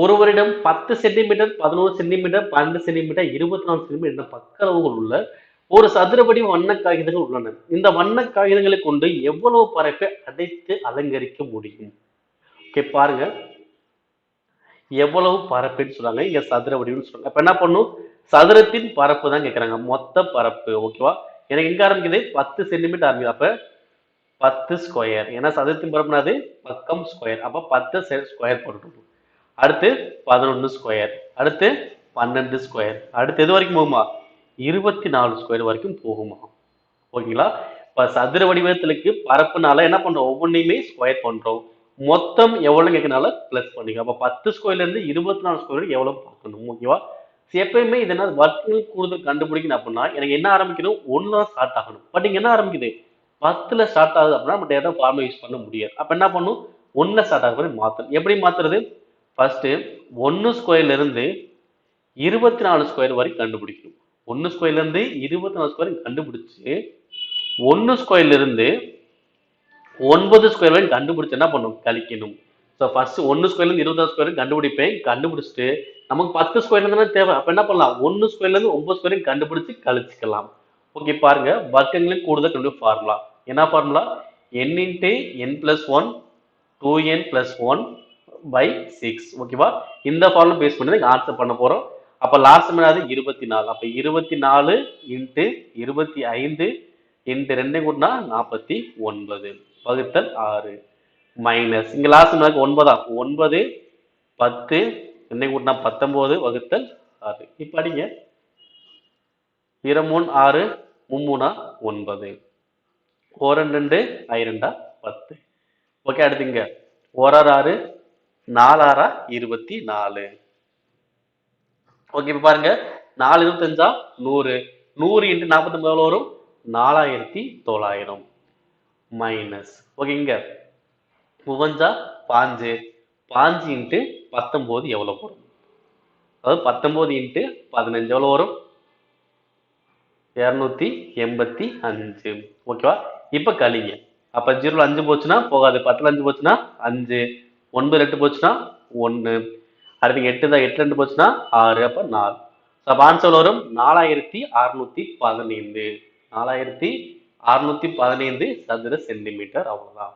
ஒருவரிடம் பத்து சென்டிமீட்டர் பதினோரு சென்டிமீட்டர் பன்னெண்டு சென்டிமீட்டர் இருபத்தி நாலு சென்டிமீட்டர் பக்க அளவுகள் உள்ள ஒரு சதுரபடி வண்ண காகிதங்கள் உள்ளன. இந்த வண்ண காகிதங்களை கொண்டு எவ்வளவு பரப்பை அடைத்து அலங்கரிக்க முடியும்? ஓகே பாருங்க. எவ்வளவு பரப்புன்னு சொல்றாங்க இங்க சதுர வடிவம்னு சொல்றாங்க அப்ப என்ன பண்ணும்? சதுரத்தின் பரப்பு தான் கேட்கறாங்க மொத்த பரப்பு ஓகேவா எனக்கு எங்க ஆரம்பிக்குது? பத்து சென்டிமீட்டர் ஆரம்பிக்குது. அப்ப பத்து ஸ்கொயர் ஏன்னா சதுரத்தின் பரப்புனாது பக்கம் ஸ்கொயர் அப்ப பத்து ஸ்கொயர் போட்டுருக்கும் அடுத்து பதினொன்று ஸ்கொயர் அடுத்து பன்னெண்டு ஸ்கொயர் அடுத்து எது வரைக்கும் போகுமா? இருபத்தி நாலு ஸ்கொயர் வரைக்கும் போகுமா? ஓகேங்களா? இப்போ சதுர வடிவத்திலுக்கு பரப்புனால என்ன பண்ணுறோம் ஒவ்வொன்றையுமே ஸ்கொயர் பண்ணுறோம் மொத்தம் எவ்வளோ கேட்கனால ப்ளஸ் பண்ணிக்க அப்போ பத்து ஸ்கொயர்லேருந்து இருபத்தி நாலு ஸ்கொயர் எவ்வளோ பார்க்கணும் ஓகேவா? எப்பயுமே இது என்ன? வர்க்கங்கள் கூடுதல் கண்டுபிடிக்கணும் அப்படின்னா எனக்கு என்ன ஆரம்பிக்கணும்? ஒண்ணுல ஸ்டார்ட் ஆகணும். பட் இங்கே என்ன ஆரம்பிக்குது? பத்தில் ஸ்டார்ட் ஆகுது அப்படின்னா நம்ம எதாவது ஃபார்முலா யூஸ் பண்ண முடியாது. அப்போ என்ன பண்ணும்? ஒன்றில் ஸ்டார்ட் ஆகுது. மாதிரி மாற்றணும் எப்படி மாத்துறது? ஃபஸ்ட்டு ஒன்று ஸ்கொயர்லேருந்து இருபத்தி நாலு ஸ்கொயர் வரைக்கும் கண்டுபிடிக்கணும். ஒன்று ஸ்கொயர்லேருந்து இருபத்தி நாலு ஸ்கொயர் கண்டுபிடிச்சி ஒன்று ஸ்கொயர்லேருந்து ஒன்பது ஸ்கொயர் வரைக்கும் கண்டுபிடிச்சு என்ன பண்ணும் கழிக்கணும். ஸோ ஃபஸ்ட்டு ஒன்று ஸ்கொயர்லேருந்து இருபத்தாறு ஸ்கொயர் கண்டுபிடிப்பேன். கண்டுபிடிச்சிட்டு நமக்கு பத்து ஸ்கொயர்லேருந்து இருந்தா தேவை. அப்போ என்ன பண்ணலாம்? ஒன்று ஸ்கொயர்லேருந்து ஒன்பது ஸ்கொயரையும் கண்டுபிடிச்சி கழிச்சிக்கலாம். ஓகே பாருங்க. வர்க்கங்களின் கூடுதல் கண்டு ஃபார்முலா என்ன formula n into n plus one two n plus one by six ஓகேவா இந்த ஃபார்முலா பேஸ் பண்ணி தான் ஆன்சர் பண்ண போகிறோம் அப்போ லாஸ்ட் என்னது இருபத்தி நாலு அப்போ இருபத்தி நாலு இன்ட்டு இருபத்தி ஐந்து இன்ட்டு ரெண்டையும் கூட்டினா நாற்பத்தி ஒன்பது. வகுத்தல் ஆறு. மைனஸ் இங்கே லாஸ்ட் எனக்கு ஒன்பதா? ஒன்பது பத்து ரெண்டையும் கூட்டினா பத்தொம்போது வகுத்தல் ஆறு. இப்போ அடிங்க. இரமூணு ஆறு மும்மூணா ஒன்பது. ஓரன் ரெண்டு ஐரெண்டா பத்து. ஓகே அடுத்துங்க ஓராறு ஆறு நாலாறா இருபத்தி நாலு. ஓகே இப்ப பாருங்க. நாலு இருபத்தஞ்சா? நூறு. நூறு இன்ட்டு நாற்பத்தொன்பது எவ்வளோ வரும்? நாலாயிரத்தி தொள்ளாயிரம். மைனஸ். ஓகேங்க முவஞ்சா? பாஞ்சு. பாஞ்சு இன்ட்டு பத்தொம்போது எவ்வளோ வரும்? அதாவது பத்தொம்போது இன்ட்டு பதினஞ்சு எவ்வளோ வரும்? இரநூத்தி எண்பத்தி அஞ்சு. ஓகேவா? இப்போ கழிங்க. அப்போ ஜீரோவில் அஞ்சு போச்சுன்னா போகாது. பத்தில் அஞ்சு போச்சுன்னா அஞ்சு. ஒன்பது எட்டு போச்சுன்னா ஒன்று அடுத்து எட்டு தான் எட்டு ரெண்டு போச்சுன்னா ஆறு அப்போ நாலு. அப்ப ஆன்சர் வரும் நாலாயிரத்தி அறுநூத்தி பதினைந்து. நாலாயிரத்தி அறுநூத்தி பதினைந்து சதுர சென்டிமீட்டர் அவ்வளோதான்